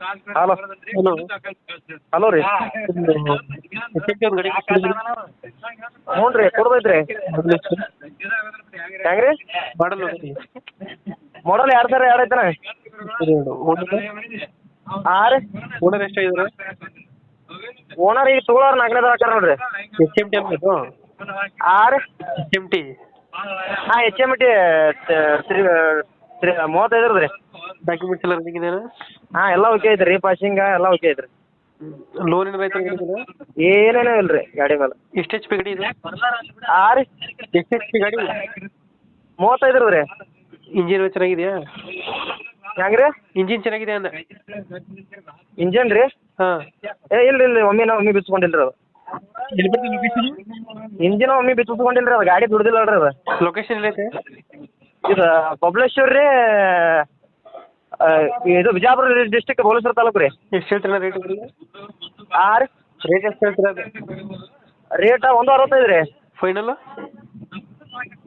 Hello hello hello ರೀ. ಹ್ಞೂ ರೀ ಕೊಡ್ದೈತ್ರಿ. ಹೆಂಗ್ರಿ? ಮಾಡಲ್ ಮಾಡಲ್ ಎರಡು ಸಾವಿರ ಎರಡು ಐತನ? ಹಾಂ ರೀ. ಓನರ್ ಓನರ್ ಈಗ ತಗೊಳೋರು ನಾಲ್ಕನೇ ಹಾಕಾರ ನೋಡ್ರಿ. ಎಚ್ ಎಂ ಟಿ ಹಾಂ ರೀ. ಎಚ್ ಎಂ ಟಿ ಹಾಂ H M T three three ಮೂವತ್ತೈದು ರೀ. ಡಾಕ್ಯುಮೆಂಟ್ಸ್ ಎಲ್ಲ ರನ್ನಿಂಗ್ ಇದೆಯಾ ಹಾ ಎಲ್ಲ ಓಕೆ ಐತ್ರಿ. ಪಾಸಿಂಗ್ ಎಲ್ಲ ಓಕೆ ಐತ್ರಿ. ಲೋನ್ ಏನಾರ ಐತೆ ಏನೇನೋ ಇಲ್ರಿ ಗಾಡಿ ಮೇಲೆ. ಎಷ್ಟು ಎಚ್ ಪಿ ಗಾಡಿ ಇದೆ? ಹಾಂ ರೀ. ಎಷ್ಟು ಎಚ್ ಪಿ ಗಾಡಿ ಮೂವತ್ತೈದು ರೀ. ಇಂಜಿನ್ ಚೆನ್ನಾಗಿದೆಯಾ? ಹೆಂಗ್ರಿ? ಇಂಜಿನ್ ಚೆನ್ನಾಗಿದೆ ಅಂದ? ಇಂಜಿನ್ ರೀ? ಹಾಂ. ಏ ಇಲ್ಲ ಇಲ್ಲ ಒಮ್ಮೆ ನಾವು ಒಮ್ಮೆ ಬಿಚ್ಕೊಂಡಿಲ್ರಿ ಅದು. ಇಂಜಿನ ಒಮ್ಮೆ ಬಿಚ್ಚಿಸ್ಕೊಂಡಿಲ್ಲ ರೀ ಅದು. ಗಾಡಿ ದುಡ್ದಿಲ್ಲ ಅಲ್ರಿ ಅದು. ಲೊಕೇಶನ್ ಎಲ್ಲೈತೆ? ಇದು ಬಬ್ಲೇಶ್ವರ್ ರೀ ಆ, ಇದು ಬಿಜಾಪುರ ಡಿಸ್ಟಿಕ್ ಬೋಲೇಶ್ವರ ತಾಲೂಕು ರೀ. ಎಷ್ಟು ಹೇಳ್ತೀರ ರೇಟ್ ಹಾಂ ರೀ. ರೇಟ್ ಎಷ್ಟು ಹೇಳ್ತೀರ ರೇಟ ಒಂದು ಅರವತ್ತೈದು ರೀ. ಫೈನಲ್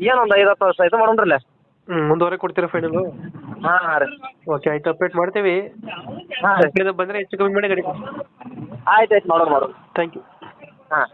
ಏನು ಒಂದು ಐದು ಹತ್ತು ವರ್ಷ ಇದು ಮಾಡೋಣ್ರಲ್ಲ. ಹ್ಮ್ ಮುಂದುವರೆ ಕೊಡ್ತೀರಾ ಫೈನಲ್ ಹಾಂ ಹಾಂ ರೀ. ಓಕೆ ಆಯ್ತು ಅಪ್ಡೇಟ್ ಮಾಡ್ತೀವಿ. ಹಾಂ ರೀ. ಬಂದರೆ ಹೆಚ್ಚು ಕಮ್ಮಿ ಮಾಡಿ ಗಾಡಿ ಆಯ್ತು ಆಯ್ತು ಮಾಡೋಣ ಮಾಡೋಣ. ಥ್ಯಾಂಕ್ ಯು ಹಾಂ.